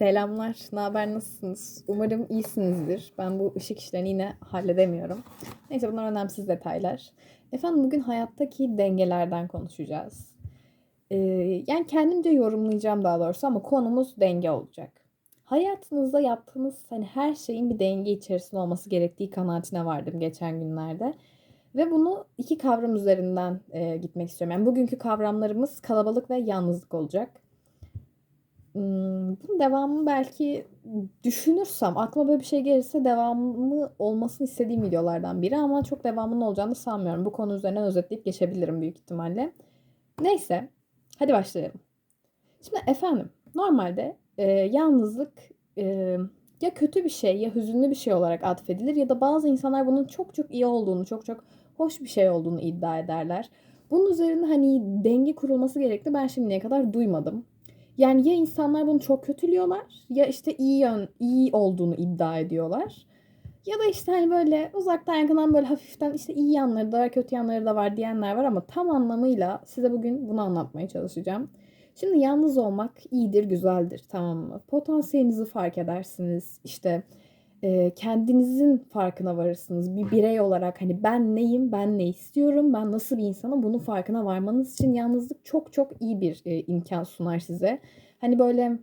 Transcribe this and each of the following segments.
Selamlar, ne haber, nasılsınız? Umarım iyisinizdir. Ben bu ışık işlerini yine halledemiyorum. Neyse bunlar önemsiz detaylar. Efendim bugün hayattaki dengelerden konuşacağız. Ee, yani kendimce yorumlayacağım daha doğrusu ama konumuz denge olacak. Hayatınızda yaptığınız hani her şeyin bir denge içerisinde olması gerektiği kanaatine vardım geçen günlerde. Ve bunu iki kavram üzerinden e, gitmek istiyorum. Yani bugünkü kavramlarımız kalabalık ve yalnızlık olacak. Hmm, bunun devamını belki düşünürsem, aklıma böyle bir şey gelirse devamı olmasını istediğim videolardan biri ama çok devamının olacağını sanmıyorum. Bu konu üzerinden özetleyip geçebilirim büyük ihtimalle. Neyse, hadi başlayalım. Şimdi efendim, normalde e, yalnızlık e, ya kötü bir şey ya hüzünlü bir şey olarak atfedilir ya da bazı insanlar bunun çok çok iyi olduğunu, çok çok hoş bir şey olduğunu iddia ederler. Bunun üzerine hani denge kurulması gerekti ben şimdiye kadar duymadım. Yani ya insanlar bunu çok kötülüyorlar ya işte iyi yön, iyi olduğunu iddia ediyorlar. Ya da işte hani böyle uzaktan yakından böyle hafiften işte iyi yanları da var, kötü yanları da var diyenler var ama tam anlamıyla size bugün bunu anlatmaya çalışacağım. Şimdi yalnız olmak iyidir, güzeldir tamam mı? Potansiyelinizi fark edersiniz. İşte e, kendinizin farkına varırsınız. Bir birey olarak hani ben neyim, ben ne istiyorum, ben nasıl bir insanım bunun farkına varmanız için yalnızlık çok çok iyi bir e, imkan sunar size. Hani böyle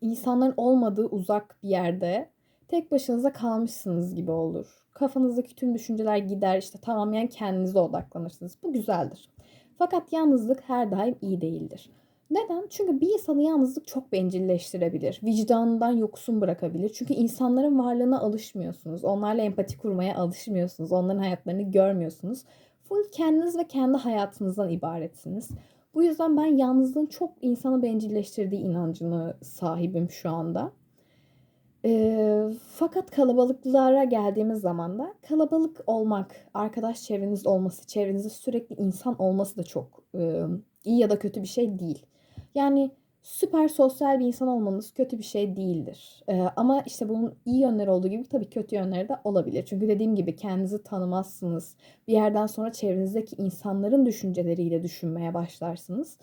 insanların olmadığı uzak bir yerde tek başınıza kalmışsınız gibi olur. Kafanızdaki tüm düşünceler gider işte tamamen kendinize odaklanırsınız. Bu güzeldir. Fakat yalnızlık her daim iyi değildir. Neden? Çünkü bir insanı yalnızlık çok bencilleştirebilir. Vicdanından yoksun bırakabilir. Çünkü insanların varlığına alışmıyorsunuz. Onlarla empati kurmaya alışmıyorsunuz. Onların hayatlarını görmüyorsunuz. Full kendiniz ve kendi hayatınızdan ibaretsiniz. Bu yüzden ben yalnızlığın çok insanı bencilleştirdiği inancını sahibim şu anda. E, fakat kalabalıklara geldiğimiz zaman da kalabalık olmak, arkadaş çevreniz olması, çevrenizde sürekli insan olması da çok e, iyi ya da kötü bir şey değil. Yani süper sosyal bir insan olmanız kötü bir şey değildir. Ee, ama işte bunun iyi yönleri olduğu gibi tabii kötü yönleri de olabilir. Çünkü dediğim gibi kendinizi tanımazsınız. Bir yerden sonra çevrenizdeki insanların düşünceleriyle düşünmeye başlarsınız.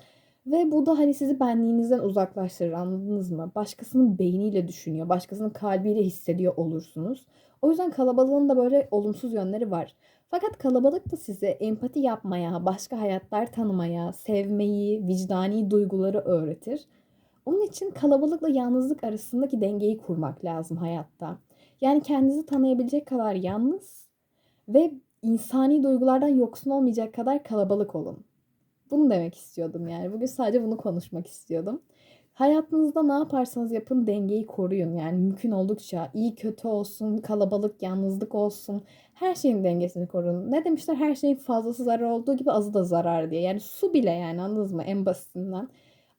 Ve bu da hani sizi benliğinizden uzaklaştırır anladınız mı? Başkasının beyniyle düşünüyor, başkasının kalbiyle hissediyor olursunuz. O yüzden kalabalığın da böyle olumsuz yönleri var. Fakat kalabalık da size empati yapmaya, başka hayatlar tanımaya, sevmeyi, vicdani duyguları öğretir. Onun için kalabalıkla yalnızlık arasındaki dengeyi kurmak lazım hayatta. Yani kendinizi tanıyabilecek kadar yalnız ve insani duygulardan yoksun olmayacak kadar kalabalık olun. Bunu demek istiyordum yani. Bugün sadece bunu konuşmak istiyordum. Hayatınızda ne yaparsanız yapın dengeyi koruyun. Yani mümkün oldukça iyi kötü olsun, kalabalık, yalnızlık olsun. Her şeyin dengesini korun. Ne demişler her şeyin fazlası zarar olduğu gibi azı da zarar diye. Yani su bile yani anladınız mı en basitinden.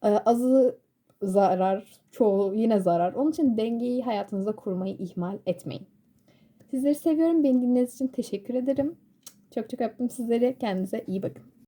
Ee, azı zarar, çoğu yine zarar. Onun için dengeyi hayatınızda kurmayı ihmal etmeyin. Sizleri seviyorum. Beni dinlediğiniz için teşekkür ederim. Çok çok öptüm sizleri. Kendinize iyi bakın.